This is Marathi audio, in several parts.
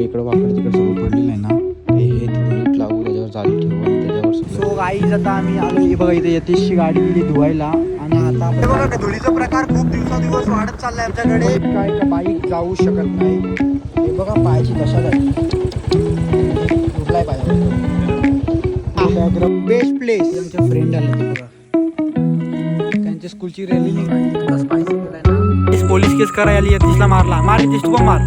सगळे इकडं वाकड तिकडे सगळं पडलेलं आहे ना ते हे नीट लागू त्याच्यावर जाळी ठेवू आणि त्याच्यावर सो गाईज आता आम्ही आलो हे बघा इथे यतीशची गाडी दिली धुवायला आणि आता बघा धुळीचा प्रकार खूप दिवसादिवस वाढत चाललाय आमच्याकडे. काय का बाईक जाऊ शकत नाही. हे बघा पायाची दशा झाली. कुठलाय पायावर. बेस्ट प्लेस आमच्या फ्रेंड आले ते बघा. त्यांच्या स्कूलची रॅली निघाली. पोलीस केस करायला यतीशला मारला. मार यतीश तू मार.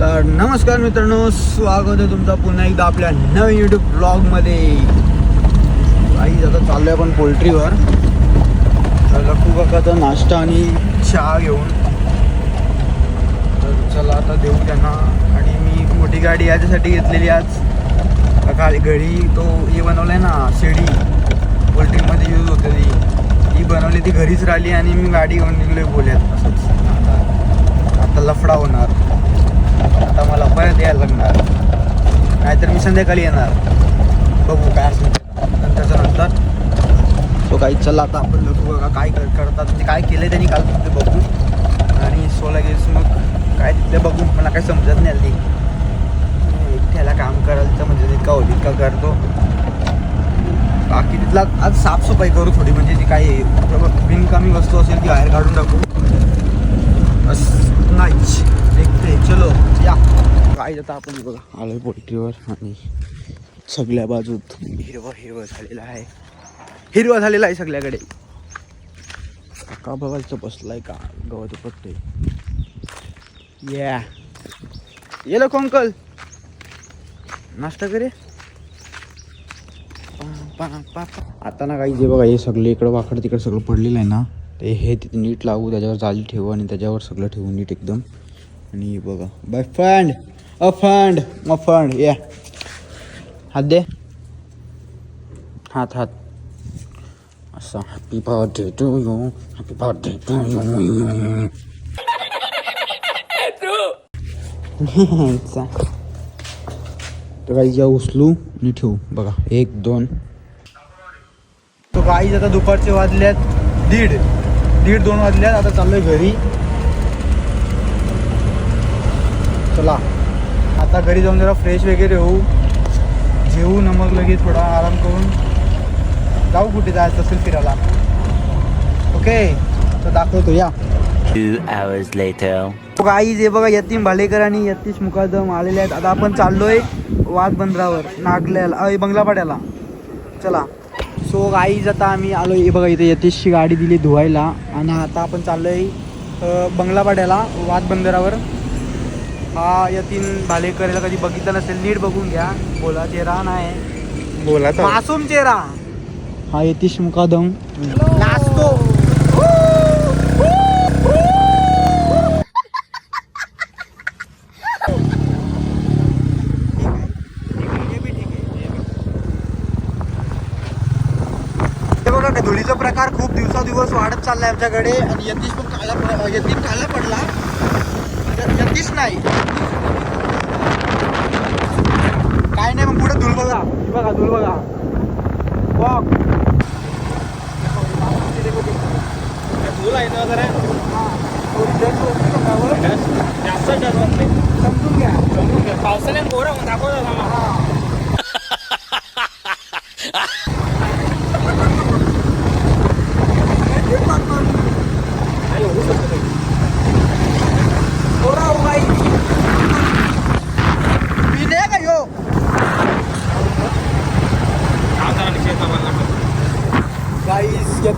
तर नमस्कार मित्रांनो स्वागत आहे तुमचा पुन्हा एकदा आपल्या नवीन युट्यूब ब्लॉगमध्ये. काही आता चाललोय आपण पोल्ट्रीवर. तर लखू काकाचा नाश्ता आणि चहा घेऊन. तर चला आता देऊ त्यांना. आणि मी मोठी गाडी याच्यासाठी घेतलेली आज. खाली घरी तो हे बनवलाय ना शेडी पोल्ट्रीमध्ये यूज होते ती. ती बनवली ती घरीच राहिली आणि मी गाडी घेऊन निघलो बोलत असंच. आता लफडा होणार. आता मला परत यायला लागणार. नाहीतर मी संध्याकाळी येणार. बघू काय असेल ते. त्याच्यानंतर तो काही चला आता आपण बघू बघा काय करतात. म्हणजे काय केलं त्यांनी काल ते बघू. आणि सो लगेच मग काय तिथे बघू. मला काही समजत नाही आली एकट्याला काम करायला तर म्हणजे इतका होईल इतका करतो. की तिथला आज साफसफाई करू थोडी म्हणजे जी काही बिनकामी वस्तू असेल ती बाहेर काढून टाकू. बस नाहीच. देखते चलो या. काय जाता आपण बघा आलोय पोल्ट्रीवर आणि सगळ्या बाजूत हिरवं हिरवं झालेलं आहे. हिरवा झालेला आहे सगळ्याकडे. का बघायचं बसलाय का? गवत पट्टे या ये लोक अंकल नाश्ता करे आता ना काही जे बघा हे सगळे इकडं वाकड तिकडं सगळं पडलेलं आहे ना ते हे तिथे नीट लागू त्याच्यावर जाळी ठेवू आणि त्याच्यावर सगळं ठेवू नीट एकदम. आणि बघा बाय फंड अ फंड म फंड या. हात दे. हात हात. असं happy birthday to you happy birthday to you तर काही ज्या उचलू आणि ठेवू. बघा एक दोन. काही आता दुपारचे वाजल्यात दीड दीड दोन वाजल्यात. आता चाललोय घरी. चला. आता घरी जाऊन जरा फ्रेश वगैरे होऊ. जेवू न मग लगेच थोडा आराम करून. जाऊ कुठे जायचं असेल फिरायला. ओके? तर दाखवतो या. Two hours later. आई जे बघा यतीम भालेकर आणि यतीश मुकादम आलेले आहेत. आता आपण चाललोय वाघ बंदरावर नागल्याला अय बंगलापाड्याला. चला. सो गाईज आता आम्ही आलो हे बघा इथे यतीशची गाडी दिली धुवायला. आणि आता आपण चाललोय अ, बंगलापाड्याला वाघ बंदरावर. हा यतीन भालेकरला कधी बघितलं नसेल नीट बघून घ्या. बोला चेहरा नाही बोला मासूम चेहरा. हा यतीश मुकादम. नाचतो हे बघा का धुळीचा प्रकार खूप दिवसादिवस वाढत चाललाय आमच्याकडे आणि यतीश पण काला यतीन काला पडला. यतीश नाही. काय नाही मग पुढे धुळ बघा. ही बघा धुळ बघा. वॉक समजून घ्या. पावसाळ्यात गोरा होऊन दाखवतात आम्हाला गोरा हो बाई पिले का यो गाईस यतीन आता शेटला फोन करतो त्याच्या आमच्या रस्त्याला फोन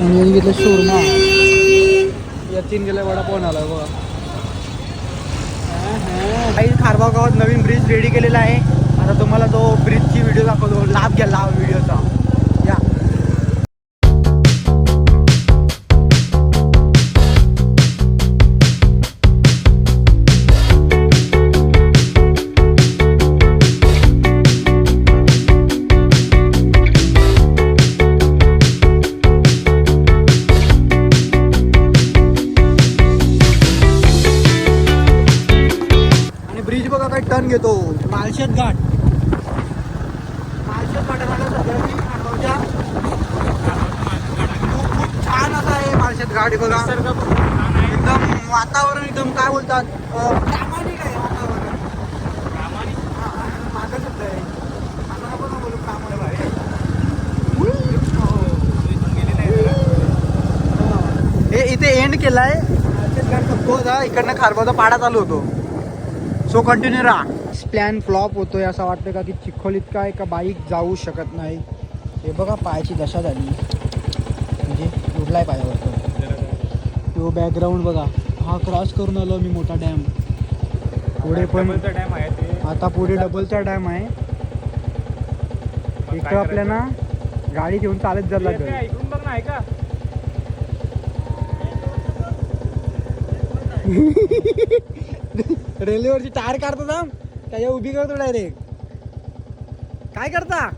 आणि यांनी घेतलं शोरमा याचीन गेल्या वडापाव आला बघा. काही खारबाव गावात नवीन ब्रिज रेडी केलेला आहे. आता तुम्हाला तो ब्रिजची व्हिडिओ दाखवतो. लाभ घ्या लाभ व्हिडिओचा हे बघा खूप छान आहे. एकदम वातावरण एकदम काय बोलतात प्रामाणिक आहे वातावरण प्रामाणिक. हा, शब्द आहे आता बोलू प्रामाणिक आहे हे इथे एंड केलाय इकडनं खारबाचा पाडा चालू होतो सो कंटिन्यू राहा. प्लॅन फ्लॉप होतोय असं वाटतं का की चिखोलीत काय का बाईक जाऊ शकत नाही? हे बघा पायाची दशा झाली. म्हणजे उडलाय पायावर तो. तो बॅकग्राऊंड बघा. हा क्रॉस करून आलो मी मोठा डॅम पुढे पण डॅम आहे ते. आता पुढे डबलचा डॅम आहे. इकडं काय आपल्याला गाडी घेऊन चालत जायला? लागेल. रेल्वेवरची टायर काढतो ना त्याच्या उभी करतो डायरेक्ट काय करता?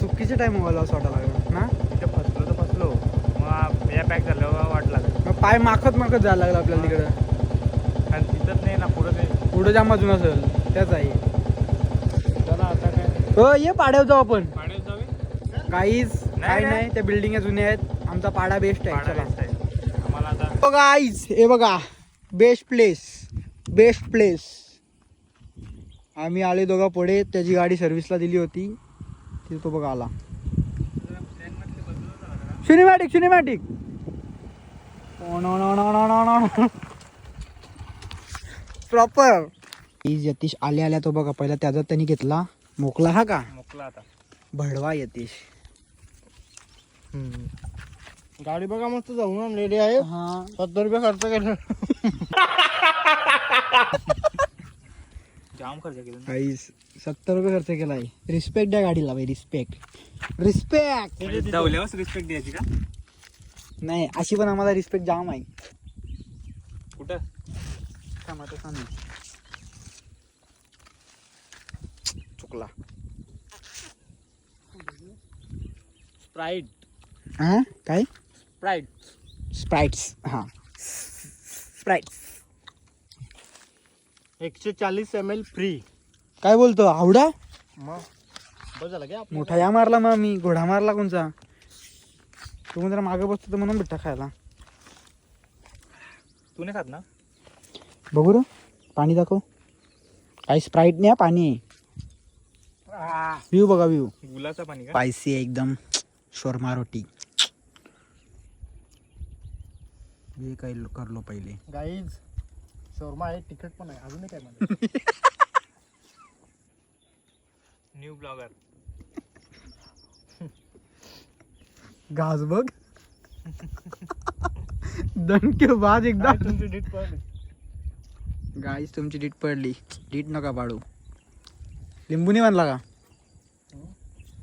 चुकीचे टाइम मोबाईल असं वाटायला लागला. ना? तिथे फसलो तर फसलो. मग या पॅक झालं वाट मग पाय माखत माखत जायला लागला आपल्याला तिकडं. आणि तिथंच नाही ना पुढं ते पुढं जाम अजून असेल त्याच आहे. चला आता काय? हो ये पाड्यावर जाऊ आपण. जावे काहीच काय नाही. नाही त्या बिल्डिंग जुन्या आहेत. आमचा पाडा बेस्ट आहे. आम्हाला आता बघा आईज हे बघा. Best place best place. आम्ही आले दोघा पुढे त्याची गाडी सर्व्हिसला दिली होती. तिथे तो बघा आला. सिनेमॅटिक सिनेमॅटिक प्रॉपर यतीश आल्या आल्या तो बघा पहिला त्याचा त्यांनी घेतला. मोकला हा का? मोकला आता. भडवा यतीश. गाडी बघा मस्त जाऊन आणलेली आहे. हा. सत्तर रुपये खर्च केला. जाम खर्च केला सत्तर रुपये खर्च केलाय रिस्पेक्ट द्या गाडीला भाई रिस्पेक्ट रिस्पेक्ट म्हणजे दवल्यावरच रिस्पेक्ट द्यायची का? नाही अशी पण आम्हाला रिस्पेक्ट जाम आहे. कुठं? थांब आता सांग. चुकला. स्प्राईट हा काय? स्प्राईट स्प्राइट्स हा. स्प्राइट्स एकशे चाळीस एम एल फ्री काय बोलतो आवडा? मग झालं काय मोठा या मारला मग मी घोडा मारला कोणचा? तू जरा मागे बसतो तर म्हणून बिट्टा खायला. तू नाही खात ना? बघू र पाणी दाखव. काही स्प्राईट नाही हा, पाणी. आहे व्ह्यू बघा व्ह्यू गुलाचं पाणी का? स्पायसी आहे एकदम. शोरमा रोटी. हे काही करलो पहिले. गाईज शोरमा आहे तिखट पण आहे. अजून काय मध्ये न्यू ब्लॉगर घास बघ. दणके बाद एकदा. तुमची डीट पडली. गाईस तुमची डीट पडली. डीट नका पाडू. लिंबूनी बांधला का?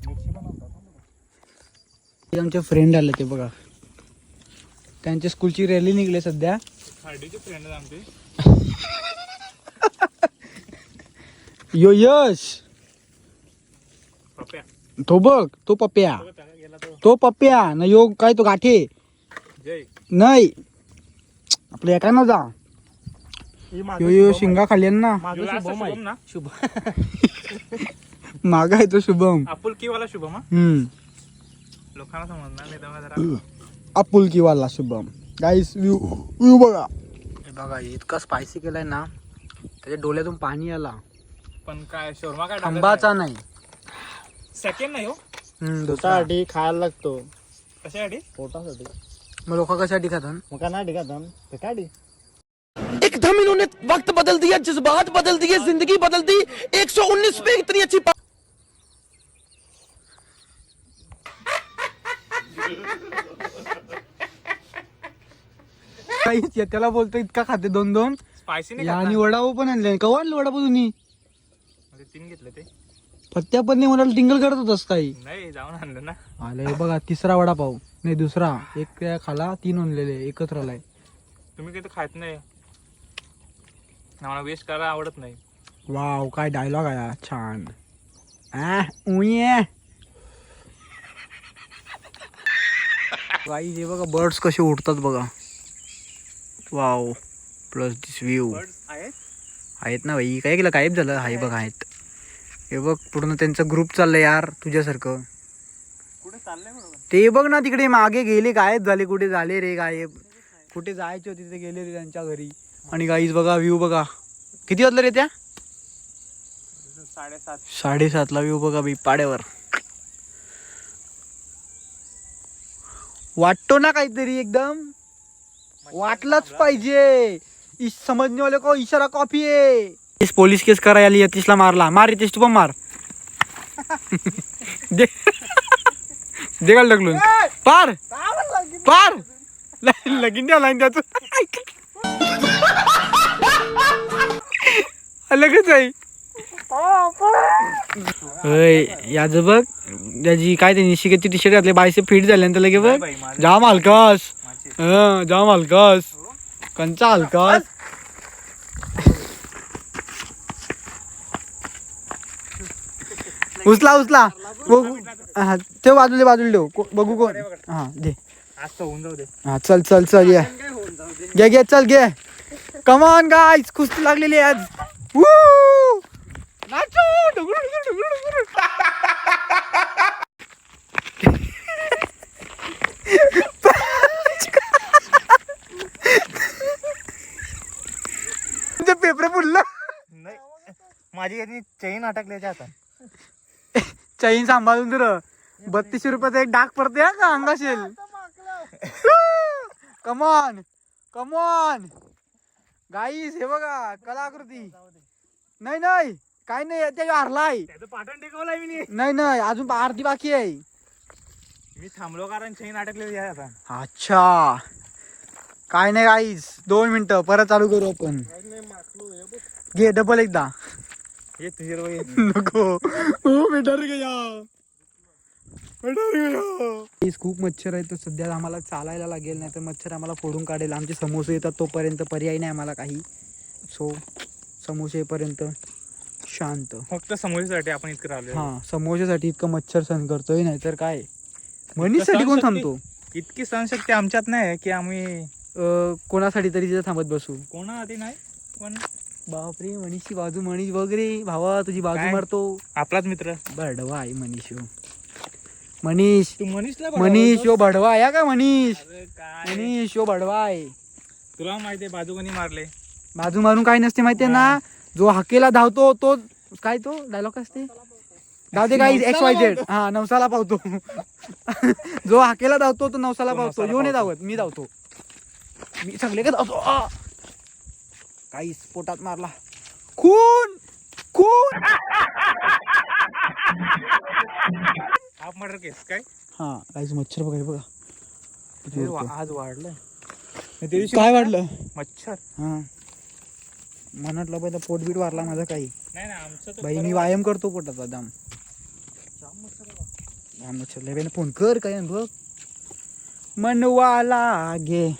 मिरची पण आणतात आमचे फ्रेंड आले ते बघा. त्यांच्या स्कूलची रॅली निघली सध्या. हार्डीचे फ्रेंड आमचे. यो यश! पप्या. तो बघ तो पप्प्या तो त्याला गेला तो. तो पप्प्या न यो काय तो गाठे. नाही. आपल्या एका ना जा. यो यो शिंगा खाली ना. शुभम मागा आहे तो शुभम. आपुलकीवाला शुभम हा? हम्म. लोकांना समजणार नाही आपुलकीवाला शुभम. गाईस व्ह्यू व्ह्यू बघा. हे बघा इतका स्पायसी केलाय ना त्याच्या डोळ्यातून पाणी आला. पण काय शोरमा काय खंबाचा नाही. सेकंड नाही हो? हम्म, दुसरा. पोटासाठी खायला लागतो. कशासाठी? पोटासाठी. मग लोक कशासाठी खातात? मग काय नाही का ते काय डी एकदम इन्होंने वक्त बदल दिया जज्बात बदल दिए जिंदगी बदल दी 119 पे इतनी अच्छी काहीच त्याला बोलतो इतका खाते दोन दोन. स्पायसी नाही आणि? वडापाव पण आणले. कवा आणलं वडापाव तुम्ही? तीन घेतले ते. पत्त्या पण नाही मला टिंगल करत होतास काही. नाही जाऊन आणलं ना. आले बघा तिसरा वडापाव. नाही दुसरा. एक खाला तीन आणलेले एकत्र आलाय तुम्ही काही खात नाही. आम्हाला वेस्ट करायला आवडत नाही. वाव काय डायलॉग आहे छान. गाईज हे बघा बर्ड्स कसे उडतात बघा. वाव प्लस दिस व्ह्यू आहेत ना भाई काय केलं गायब झालं. हाय बघ आहेत. हे बघ पूर्ण त्यांचा ग्रुप चाललं यार तुझ्यासारखं. कुठे ते बघ ना तिकडे मागे गेले गायब झाले. कुठे झाले रे गायब? कुठे जायचे होते तिथे गेले रे त्यांच्या घरी. आणि गाईज बघा व्ह्यू बघा. किती वाजलं रे त्या? साडेसात साडेसातला व्ह्यू बघा बी पाड्यावर. वाटतो ना काहीतरी एकदम. वाटलंच पाहिजे. इस समजणे वाले को इशारा कॉपी आहे? पोलीस केस करायला आली यतीशला मारला. मार यतीश तू पण मार. दे दे काल ढकलून पार. पार. ल- लगीन द्या लाईन त्याच लगेच आहे अय, याचं बघ. त्याची काय त्यांनी शिकायची टी शर्ट घातली बायसे फिट झाल्यानंतर लगे बघ. जाम हलकास हं, जाम हलकास. कंचा हलकास. उचला उचला. बघू. हा ते बाजूला बाजूला ठेव. बघू कोण. हा दे. हा चल चल चल ये. घे घे चल घे. कमॉन गाईज कुस्ती लागलेली आज! नाचो माझी यांनी चैन अटकली त्याच्या हातात. चैन सांभाळून तर बत्तीसशे रुपयाचा एक डाक पडते हा का अंगाशील? कमॉन कमॉन गाईस हे बघा कलाकृती. नाही नाही काय नाही ते हरलाय. त्याचं पाटण टेकवलाय मी नाही नाही अजून अर्धी बाकी आहे. मी थांबलो कारण चैन अटकलेली आहे आता. अच्छा. काय नाही गाईस दोन मिनिटं परत चालू करू आपण. घे डबल एकदा. ये तुझे रोय नको। ओ मी डर गया। मैं डर गया। इस खूप मच्छर आहे तर सध्या आम्हाला चालायला लागेल नाही तर मच्छर आम्हाला फोडून काढेल. आमचे समोसे येतात तोपर्यंत पर्याय नाही आम्हाला काही. सो समोसे येईपर्यंत शांत. फक्त समोरसाठी आपण इतकं राहिलो हा समोसेसाठी इतकं मच्छर सहन करतोय नाही तर काय मनीषसाठी कोण थांबतो? इतकी सहनशक्ती आमच्यात नाही की आम्ही कोणासाठी तरी तिथं थांबत बसू. कोणा आधी नाही पण बापरे मनीषची बाजू मनीष वगैरे. भावा तुझी बाजू काय? मारतो. आपलाच मित्र. बडवा आहे मनीष ह्यो. मनीष. तू मनीषला मनीष यो भडवा आहे हा का मनीष? अरे काय? मनीष यो भडवा आहे. तुला माहितीये बाजू कोणी मारले? बाजू मारून काय नसते माहितीये ना? जो हाकेला धावतो तो काय तो? डायलॉग असते? धावते काही एक्स वाय झेड हा नवसाला पावतो. जो हाकेला धावतो तो नवसाला तो पावतो. नवसाला यो नाही पावतो. धावत मी धावतो. मी सगळे का धावतो. आ! काही पोटात मारला. खून! खून! हाफ मर्डर केस काय? हा काहीच मच्छर बघा हे बघा. किती हे उडतो. वा- आज वाढलंय. त्या दिवशी काय वाढलं? मच्छर. हा. मनातला पहिला पोटबीट वारला माझा काही. नाही नाही आमचं तर बाई मी. व्यायाम करतो पोटाचा दाम दाम मच्छर लय फोन कर काय बघ. मनवा लागे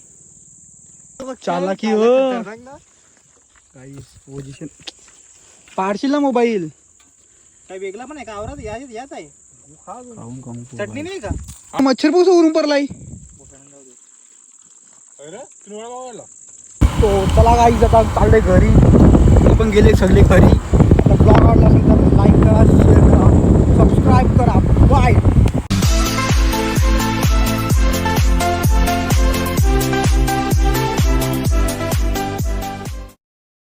चाला की हो. काही पोझिशन पाडशील ना मोबाईल काही वेगळा पण आहे का? आवरात या चटणी नाही का? मच्छर पोस उरून पडलाय तो चला गाईज आता चाललंय घरी. मी पण गेले सगळे घरी. ब्लॉग आवडला असेल तर लाईक करा शेअर करा. सबस्क्राईब करा. बाय